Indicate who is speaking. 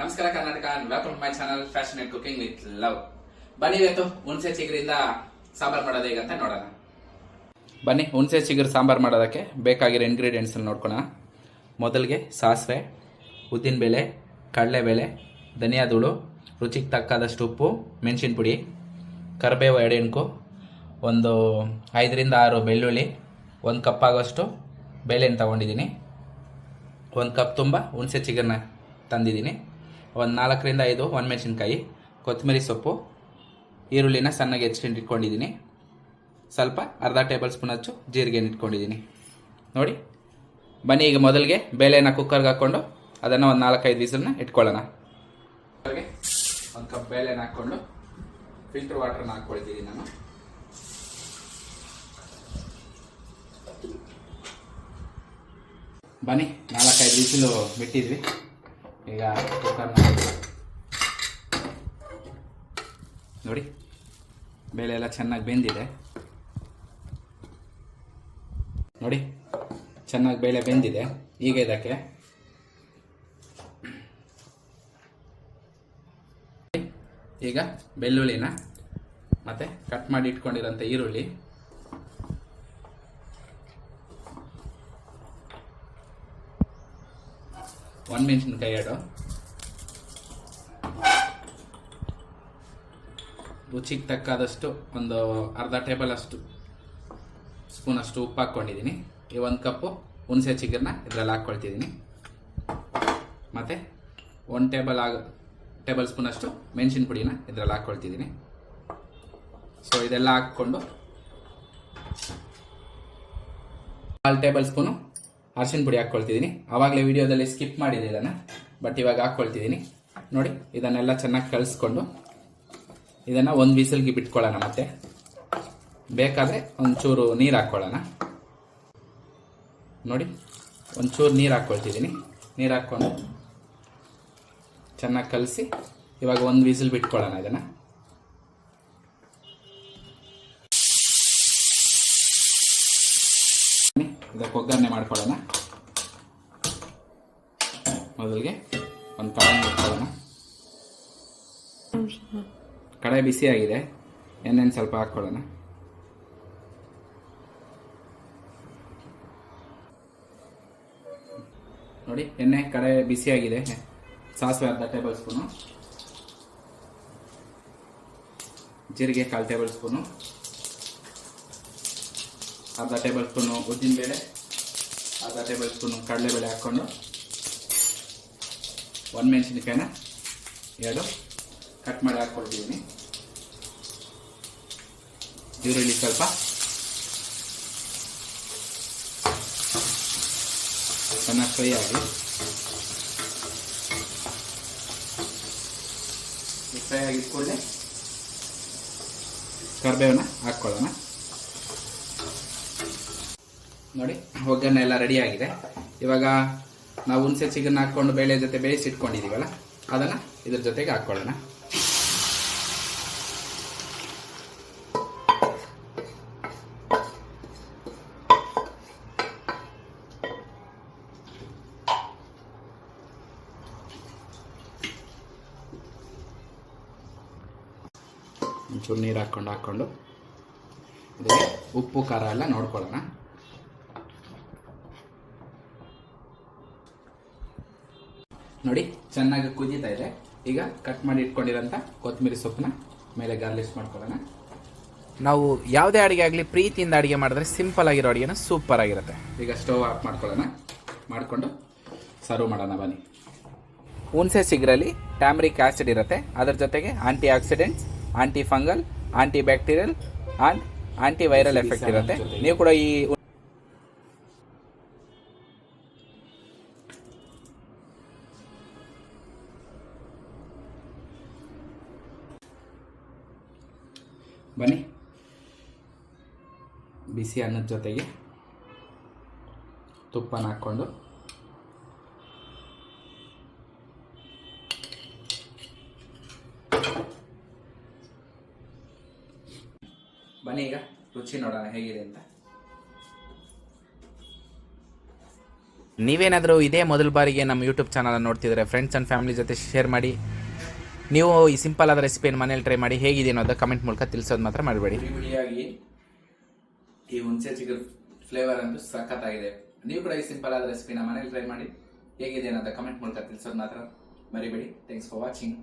Speaker 1: ನಮಸ್ಕಾರ Karnataka welcome my channel fashion and cooking with love ಬನ್ನಿ ಇವತ್ತು ಹುಣಸೆ ಚಿಗುರಿಂದ ಸಾಂಬಾರ್ ಮಾಡೋದು ಹೇಗಂತ ನೋಡೋಣ. ಬನ್ನಿ, ಹುಣಸೆ ಚಿಗುರು ಸಾಂಬಾರ್ ಮಾಡೋದಕ್ಕೆ ಬೇಕಾಗಿರೋ ಇಂಗ್ರೀಡಿಯೆಂಟ್ಸ್ ನೋಡ್ಕೋಣ. ಮೊದಲಿಗೆ ಸಾಸಿವೆ ಉದ್ದಿನಬೇಳೆ ಕಡಲೆಬೇಳೆ ಧನಿಯಾಧೂಳು ರುಚಿಗೆ ತಕ್ಕಾದಷ್ಟು ಉಪ್ಪು, ಮೆಣಸಿನ ಪುಡಿ, ಕರಿಬೇವು ಎಡೆಣ್ಕು ಒಂದು ಐದರಿಂದ ಆರು ಬೆಳ್ಳುಳ್ಳಿ, ಒಂದು ಕಪ್ ಆಗೋಷ್ಟು ಬೇಳೆನ ತಗೊಂಡಿದ್ದೀನಿ. ಒಂದು ಕಪ್ ತುಂಬ ಹುಣಸೆ ಚಿಗುರನ್ನ ತಂದಿದ್ದೀನಿ. ಒಂದು ನಾಲ್ಕರಿಂದ ಐದು ಒಣಮೆಣಸಿನ್ಕಾಯಿ ಕೊತ್ತಂಬರಿ ಸೊಪ್ಪು, ಈರುಳ್ಳಿನ ಸಣ್ಣಗೆ ಹೆಚ್ಚಿಟ್ಟು ಇಟ್ಕೊಂಡಿದ್ದೀನಿ. ಸ್ವಲ್ಪ ಅರ್ಧ ಟೇಬಲ್ ಸ್ಪೂನ್ ಹಚ್ಚು ಜೀರಿಗೆ ಇಟ್ಕೊಂಡಿದ್ದೀನಿ. ನೋಡಿ, ಬನ್ನಿ ಈಗ ಮೊದಲಿಗೆ ಬೇಳೆನ ಕುಕ್ಕರ್ಗೆ ಹಾಕ್ಕೊಂಡು ಅದನ್ನು ಒಂದು ನಾಲ್ಕೈದು ವಿಸಲನ್ನ ಇಟ್ಕೊಳ್ಳೋಣ. ಒಂದು ಕಪ್ ಬೇಳೆನ ಹಾಕ್ಕೊಂಡು ಫಿಲ್ಟರ್ ವಾಟರ್ನ ಹಾಕ್ಕೊಳ್ತೀನಿ ನಾನು. ಬನ್ನಿ, ನಾಲ್ಕೈದು ವಿಸಿಲು ಬಿಟ್ಟಿದ್ವಿ. ಈಗ ಕುಕ್ಕರ್ನ ನೋಡಿ, ಬೇಳೆ ಎಲ್ಲ ಚೆನ್ನಾಗಿ ಬೆಂದಿದೆ. ನೋಡಿ, ಚೆನ್ನಾಗಿ ಬೇಳೆ ಬೆಂದಿದೆ. ಈಗ ಇದಕ್ಕೆ ಈಗ ಬೆಳ್ಳುಳ್ಳಿನ ಮತ್ತೆ ಕಟ್ ಮಾಡಿ ಇಟ್ಕೊಂಡಿರೋಂಥ ಈರುಳ್ಳಿ. ಒಣಮೆಣಸಿನ್ಕಾಯಿ ಎರಡು ರುಚಿಗೆ ತಕ್ಕಾದಷ್ಟು ಒಂದು ಅರ್ಧ ಟೇಬಲ್ ಅಷ್ಟು ಸ್ಪೂನ್ ಅಷ್ಟು ಉಪ್ಪು ಹಾಕ್ಕೊಂಡಿದ್ದೀನಿ ಈ ಒಂದು ಕಪ್ಪು ಹುಣಸೆ ಚಿಗುರನ್ನ ಇದರಲ್ಲಿ ಹಾಕ್ಕೊಳ್ತಿದ್ದೀನಿ ಮತ್ತು ಒಂದು ಟೇಬಲ್ ಆಗ ಟೇಬಲ್ ಸ್ಪೂನ್ ಅಷ್ಟು ಮೆಣಸಿನ ಪುಡಿನ ಇದರಲ್ಲಿ ಹಾಕ್ಕೊಳ್ತಿದ್ದೀನಿ ಸೊ ಇದೆಲ್ಲ ಹಾಕ್ಕೊಂಡು ಕಾಲು ಟೇಬಲ್ ಸ್ಪೂನು ಅರಿಶಿನ ಪುಡಿ ಹಾಕ್ಕೊಳ್ತಿದ್ದೀನಿ ಆವಾಗಲೇ ವಿಡಿಯೋದಲ್ಲಿ ಸ್ಕಿಪ್ ಮಾಡಿದ್ದಿಲ್ಲ ಬಟ್ ಇವಾಗ ಹಾಕ್ಕೊಳ್ತಿದ್ದೀನಿ ನೋಡಿ, ಇದನ್ನೆಲ್ಲ ಚೆನ್ನಾಗಿ ಕಳಿಸ್ಕೊಂಡು ಇದನ್ನು ಒಂದು ಬಿಸಿಲ್ಗೆ ಬಿಟ್ಕೊಳ್ಳೋಣ ಮತ್ತೆ. ಬೇಕಾದರೆ ಒಂಚೂರು ನೀರು ಹಾಕ್ಕೊಳ್ಳೋಣ. ನೋಡಿ, ಒಂಚೂರು ನೀರು ಹಾಕ್ಕೊಳ್ತಿದ್ದೀನಿ ನೀರು ಹಾಕ್ಕೊಂಡು ಚೆನ್ನಾಗಿ ಕಲಸಿ ಇವಾಗ ಒಂದು ವಿಸಿಲ್ ಬಿಟ್ಕೊಳ್ಳೋಣ ಇದನ್ನು. ಮೊದಲಿಗೆ ಒಂದು ಕಡಾಯಿ ಇಟ್ಕೊಳ್ಳೋಣ ಕಡಾಯಿ ಬಿಸಿಯಾಗಿದೆ, ಎಣ್ಣೆನ ಸ್ವಲ್ಪ ಹಾಕ್ಕೊಳ್ಳೋಣ. ನೋಡಿ, ಎಣ್ಣೆ ಕಡೆ ಬಿಸಿಯಾಗಿದೆ. ಸಾಸಿವೆ ಅರ್ಧ ಟೇಬಲ್ ಸ್ಪೂನು. ಜೀರಿಗೆ ಕಾಲು ಟೇಬಲ್ ಸ್ಪೂನು. ಅರ್ಧ ಟೇಬಲ್ ಸ್ಪೂನು ಉದ್ದಿನಬೇಳೆ, ಅರ್ಧ ಟೇಬಲ್ ಸ್ಪೂನು ಕಡಲೆಬೇಳೆ ಹಾಕ್ಕೊಂಡು. ಒಂದು ಮೆಣಸಿನಕಾಯಿನ ಎರಡು. ಕಟ್ ಮಾಡಿ ಹಾಕ್ಕೊಳ್ತಿದ್ದೀನಿ ಈರುಳ್ಳಿ ಸ್ವಲ್ಪ. ಚೆನ್ನಾಗಿ ಫ್ರೈ ಆಗಿ. ಫ್ರೈ ಆಗಿ ಕೂಡಲೇ ಕರ್ಬೇವನ್ನ ಹಾಕ್ಕೊಳ್ಳೋಣ. ನೋಡಿ, ಒಗ್ಗರಣೆ ಎಲ್ಲ ರೆಡಿ ಆಗಿದೆ. ಇವಾಗ ನಾವು ಹುಣಸೆ ಚಿಕನ್ ಹಾಕೊಂಡು ಬೇಳೆ ಜೊತೆ ಬೇಯಿಸಿ ಇಟ್ಕೊಂಡಿದ್ದೀವಲ್ಲ ಅದನ್ನ ಇದ್ರ ಜೊತೆಗೆ ಹಾಕೊಳ್ಳೋಣ ಒಂಚೂರು ನೀರು ಹಾಕ್ಕೊಂಡು ಹಾಕ್ಕೊಂಡು ಉಪ್ಪು, ಖಾರ ಎಲ್ಲ ನೋಡ್ಕೊಳ್ಳೋಣ. ನೋಡಿ ಚೆನ್ನಾಗಿ ಕುದೀತಾ ಇದೆ. ಈಗ ಕಟ್ ಮಾಡಿ ಇಟ್ಕೊಂಡಿರೋಂಥ ಕೊತ್ತಂಬರಿ ಸೊಪ್ಪನ್ನ ಮೇಲೆ ಗಾರ್ಲಿಶ್ ಮಾಡ್ಕೊಳ್ಳೋಣ.
Speaker 2: ನಾವು ಯಾವುದೇ ಅಡುಗೆ ಆಗಲಿ ಪ್ರೀತಿಯಿಂದ ಅಡುಗೆ ಮಾಡಿದ್ರೆ ಸಿಂಪಲ್ ಆಗಿರೋ ಅಡುಗೆನ ಸೂಪರ್ ಆಗಿರುತ್ತೆ.
Speaker 1: ಈಗ ಸ್ಟವ್ ಆಫ್ ಮಾಡ್ಕೊಳ್ಳೋಣ. ಮಾಡಿಕೊಂಡು ಸರ್ವ್ ಮಾಡೋಣ ಬನ್ನಿ.
Speaker 2: ಹುಣಸೆ ಸಿಗರಲ್ಲಿ ಟ್ಯಾಮ್ರಿಕ್ ಆಸಿಡ್ ಇರುತ್ತೆ. ಅದರ ಜೊತೆಗೆ antioxidants antifungal antibacterial and antiviral effect ಇರುತ್ತೆ ನೀವು ಕೂಡ ಈ
Speaker 1: ಬನ್ನಿ. ಬಿಸಿ ಅನ್ನದ ಜೊತೆಗೆ ತುಪ್ಪನ ಹಾಕ್ಕೊಂಡು. ಬನ್ನಿ ಈಗ, ರುಚಿ ನೋಡೋಣ ಹೇಗಿದೆ ಅಂತ.
Speaker 2: ನೀವೇನಾದರೂ ಇದೇ ಮೊದಲ ಬಾರಿಗೆ ನಮ್ಮ ಯೂಟ್ಯೂಬ್ ಚಾನಲ್ ನೋಡ್ತಿದ್ರೆ ಫ್ರೆಂಡ್ಸ್ ಆ್ಯಂಡ್ ಫ್ಯಾಮಿಲಿ ಜೊತೆ ಶೇರ್ ಮಾಡಿ. ನೀವು ಈ ಸಿಂಪಲ್ ಆದ ರೆಸಿಪಿಯನ್ನು ಮನೇಲಿ ಟ್ರೈ ಮಾಡಿ ಹೇಗಿದೆ ಅನ್ನೋದು ಕಮೆಂಟ್ ಮೂಲಕ ತಿಳಿಸೋದು ಮಾತ್ರ ಮಾಡಬೇಡಿ.
Speaker 1: ಹುಳಿಯಾಗಿ ಈ ಹುಣಸೆ ಚಿಕನ್ ಫ್ಲೇವರ್ ಅಂತೂ ಸಖತ್ತಾಗಿದೆ. ನೀವು ಕೂಡ ಈ ಸಿಂಪಲ್ ಆದ ರೆಸಿಪಿನ ಮನೇಲಿ ಟ್ರೈ ಮಾಡಿ ಹೇಗಿದೆ ಅನ್ನೋದು ಕಮೆಂಟ್ ಮೂಲಕ ತಿಳಿಸೋದು ಮಾತ್ರ ಮರಿಬೇಡಿ. Thanks for watching